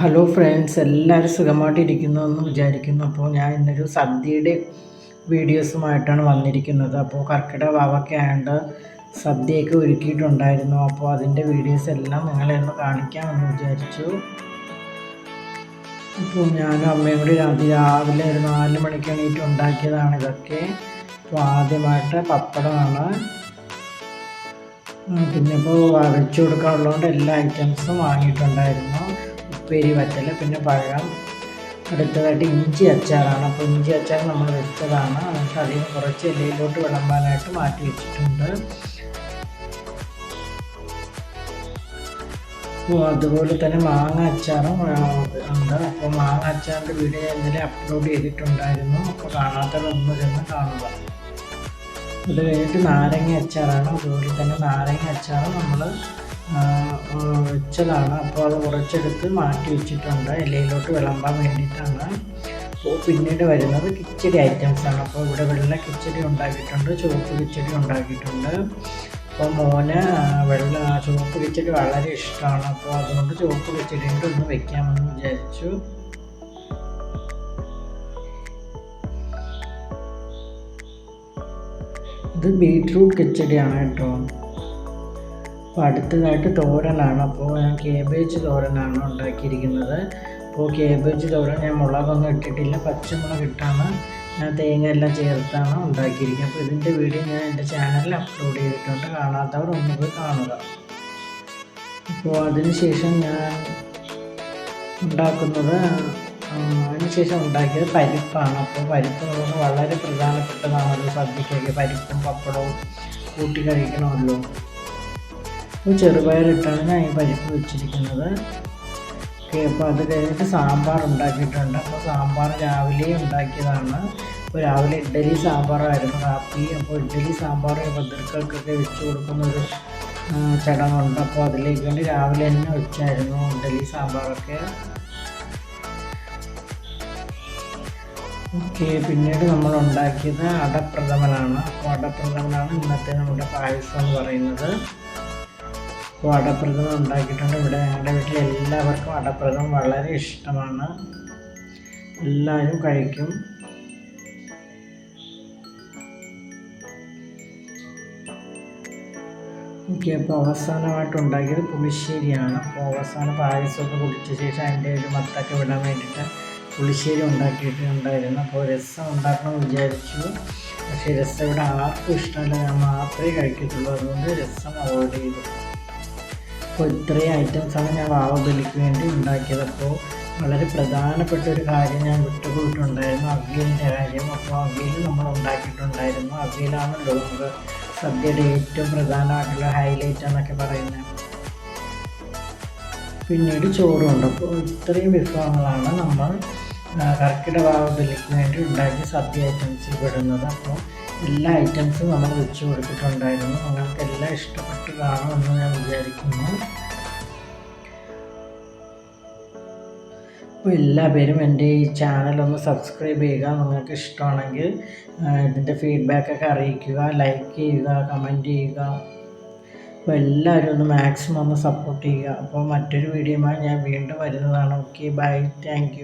Hello friends എല്ലാവരും സുഖമായിട്ടിരിക്കുന്നു എന്ന് വിചാരിക്കുന്നു. അപ്പോൾ ഞാൻ ഇന്നൊരു സദ്യയുടെ വീഡിയോസുമായിട്ടാണ് വന്നിരിക്കുന്നത്. അപ്പോൾ കർക്കിടക വാവൊക്കെ ആയതുകൊണ്ട് സദ്യയൊക്കെ ഒരുക്കിയിട്ടുണ്ടായിരുന്നു. അപ്പോൾ അതിന്റെ വീഡിയോസ് എല്ലാം നിങ്ങളെ ഒന്ന് കാണിക്കാമെന്ന് വിചാരിച്ചു. അപ്പോൾ ഞാനും അമ്മയും കൂടി രാവിലെ ഒരു നാല് മണിക്ക് എണീറ്റ് ഉണ്ടാക്കിയതാണ് ഇതൊക്കെ. അപ്പോൾ ആദ്യമായിട്ട് പപ്പടമാണ്. പിന്നെ ഇപ്പോൾ വരച്ചു കൊടുക്കാനുള്ളതുകൊണ്ട് എല്ലാ ഐറ്റംസും വാങ്ങിയിട്ടുണ്ടായിരുന്നു. ഉപ്പേരി വറ്റൽ പിന്നെ പഴം അടുത്തതായിട്ട് ഇഞ്ചി അച്ചാറാണ്. അപ്പോൾ ഇഞ്ചി അച്ചാർ നമ്മൾ വെച്ചതാണ്. എന്നിട്ട് അധികം കുറച്ച് ഇലയിലോട്ട് വിളമ്പാനായിട്ട് മാറ്റി വെച്ചിട്ടുണ്ട്. അപ്പോൾ അതുപോലെ തന്നെ മാങ്ങ അച്ചാറും ഉണ്ട്. അപ്പോൾ മാങ്ങ അച്ചാറിന്റെ വീഡിയോ ഇന്നലെ അപ്ലോഡ് ചെയ്തിട്ടുണ്ടായിരുന്നു. അപ്പോൾ കാണാത്തതൊന്നും ചെന്ന് കാണുക. അത് കഴിഞ്ഞിട്ട് നാരങ്ങ അച്ചാറാണ്. അതുപോലെ തന്നെ നാരങ്ങ അച്ചാറും നമ്മൾ വെച്ചതാണ് അപ്പോൾ അത് കുറച്ചെടുത്ത് മാറ്റി വെച്ചിട്ടുണ്ട്. ഇലയിലോട്ട് വിളമ്പാൻ വേണ്ടിയിട്ടാണ്. അപ്പോൾ പിന്നീട് വരുന്നത് കിച്ചടി ഐറ്റംസ് ആണ്. അപ്പോൾ ഇവിടെ വെള്ള കിച്ചടി ഉണ്ടാക്കിയിട്ടുണ്ട്. ചുവപ്പ് കിച്ചടി ഉണ്ടാക്കിയിട്ടുണ്ട്. അപ്പോൾ മോന് വെള്ള ചുവപ്പ് കിച്ചടി വളരെ ഇഷ്ടമാണ്. അപ്പോൾ അതുകൊണ്ട് ചുവപ്പ് കിച്ചടി കൊണ്ട് ഒന്ന് വെക്കാമെന്ന് വിചാരിച്ചു. ഇത് ബീറ്റ്റൂട്ട് കിച്ചടിയാണ് കേട്ടോ. അപ്പോൾ അടുത്തതായിട്ട് തോരനാണ്. അപ്പോൾ ഞാൻ കേബേജ് തോരനാണ് ഉണ്ടാക്കിയിരിക്കുന്നത്. അപ്പോൾ കേബേജ് തോരൻ ഞാൻ മുളകൊന്നും ഇട്ടിട്ടില്ല. പച്ചമുളക് ഇട്ടാണ് ഞാൻ തേങ്ങ എല്ലാം ചേർത്താണ് ഉണ്ടാക്കിയിരിക്കുന്നത്. അപ്പോൾ ഇതിന്റെ വീഡിയോ ഞാൻ എന്റെ ചാനലിൽ അപ്ലോഡ് ചെയ്തിട്ടുണ്ട്. കാണാത്തവർ ഒന്ന് പോയി കാണുക. അപ്പോൾ അതിനുശേഷം ഞാൻ ഉണ്ടാക്കുന്നത് അതിനുശേഷം ഉണ്ടാക്കിയത് പരിപ്പാണ്. അപ്പോൾ പരിപ്പ് നമുക്ക് വളരെ പ്രധാനപ്പെട്ടതാണ്. ഒരു സദ്യക്കൊക്കെ പരിപ്പും പപ്പടവും കൂട്ടി കഴിക്കണമല്ലോ. ചെറുപയറിട്ടാണ് ഞാൻ ഈ പരിപ്പ് വെച്ചിരിക്കുന്നത്. അപ്പോൾ അത് കഴിഞ്ഞിട്ട് സാമ്പാർ ഉണ്ടാക്കിയിട്ടുണ്ട്. അപ്പോൾ സാമ്പാർ രാവിലെ ഉണ്ടാക്കിയതാണ്. അപ്പോൾ രാവിലെ ഇഡ്ഡലി സാമ്പാറായിരുന്നു. കാപ്പി അപ്പോൾ ഇഡ്ഡലി സാമ്പാർ ഭദ്രക്കൾക്കൊക്കെ വെച്ച് കൊടുക്കുന്ന ഒരു ചടങ്ങുണ്ട്. അപ്പോൾ അതിലേക്ക് വേണ്ടി രാവിലെ തന്നെ വെച്ചായിരുന്നു ഇഡ്ഡലി സാമ്പാറൊക്കെ. ഓക്കെ പിന്നീട് നമ്മൾ ഉണ്ടാക്കിയത് അടപ്രഥമനാണ്. അപ്പോൾ അടപ്രഥമനാണ് ഇന്നത്തെ നമ്മുടെ പായസം എന്ന് പറയുന്നത്. അപ്പോൾ അടപ്രഥമം ഉണ്ടാക്കിയിട്ടുണ്ട്. ഇവിടെ ഞങ്ങളുടെ വീട്ടിൽ എല്ലാവർക്കും അടപ്രഥമം വളരെ ഇഷ്ടമാണ്. എല്ലാവരും കഴിക്കും. ഓക്കെ അപ്പോൾ അവസാനമായിട്ട് ഉണ്ടാക്കിയത് പുളിശ്ശേരിയാണ്. അപ്പോൾ അവസാനം പായസമൊക്കെ കുടിച്ച ശേഷം അതിന്റെ ഒരു മത്തൊക്കെ വിടാൻ വേണ്ടിയിട്ട് പുളിശ്ശേരി ഉണ്ടാക്കിയിട്ടുണ്ടായിരുന്നു. അപ്പോൾ രസം ഉണ്ടാക്കണമെന്ന് വിചാരിച്ചു. പക്ഷേ രസം ഇവിടെ ആർക്കും ഇഷ്ടമല്ല. ഞാൻ മാത്രമേ കഴിക്കത്തുള്ളൂ. അതുകൊണ്ട് രസം അവോയ്ഡ് ചെയ്തു. അപ്പോൾ ഇത്രയും ഐറ്റംസാണ് ഞാൻ വാവബലിക്ക് വേണ്ടി ഉണ്ടാക്കിയത്. അപ്പോൾ വളരെ പ്രധാനപ്പെട്ട ഒരു കാര്യം ഞാൻ വിട്ടുപോയിട്ടുണ്ടായിരുന്നു അവിയലിന്റെ കാര്യം. അപ്പോൾ അവിയൽ നമ്മൾ ഉണ്ടാക്കിയിട്ടുണ്ടായിരുന്നു. അവിയലാണല്ലോ നമുക്ക് സദ്യയുടെ ഏറ്റവും പ്രധാനമായിട്ടുള്ള ഹൈലൈറ്റ് എന്നൊക്കെ പറയുന്നത്. പിന്നീട് ചോറുണ്ട്. അപ്പോൾ ഇത്രയും വിഭവങ്ങളാണ് നമ്മൾ കർക്കിടക വാവബലിക്ക് വേണ്ടി ഉണ്ടാക്കിയ സദ്യ ഐറ്റംസിൽ പെടുന്നത് അപ്പോൾ എല്ലാ ഐറ്റംസും നമ്മൾ വെച്ച് കൊടുത്തിട്ടുണ്ടായിരുന്നു. നിങ്ങൾക്ക് എല്ലാം ഇഷ്ടപ്പെട്ട് കാണുമെന്ന് ഞാൻ വിചാരിക്കുന്നു. അപ്പോൾ എല്ലാ പേരും എന്റെ ഈ ചാനലൊന്ന് സബ്സ്ക്രൈബ് ചെയ്യുക. നിങ്ങൾക്ക് ഇഷ്ടമാണെങ്കിൽ ഇതിന്റെ ഫീഡ്ബാക്കൊക്കെ അറിയിക്കുക ലൈക്ക് ചെയ്യുക കമന്റ് ചെയ്യുക. അപ്പോൾ എല്ലാവരും ഒന്ന് മാക്സിമം ഒന്ന് സപ്പോർട്ട് ചെയ്യുക. അപ്പോൾ മറ്റൊരു വീഡിയോമായി ഞാൻ വീണ്ടും വരുന്നതാണ്. Okay bye thank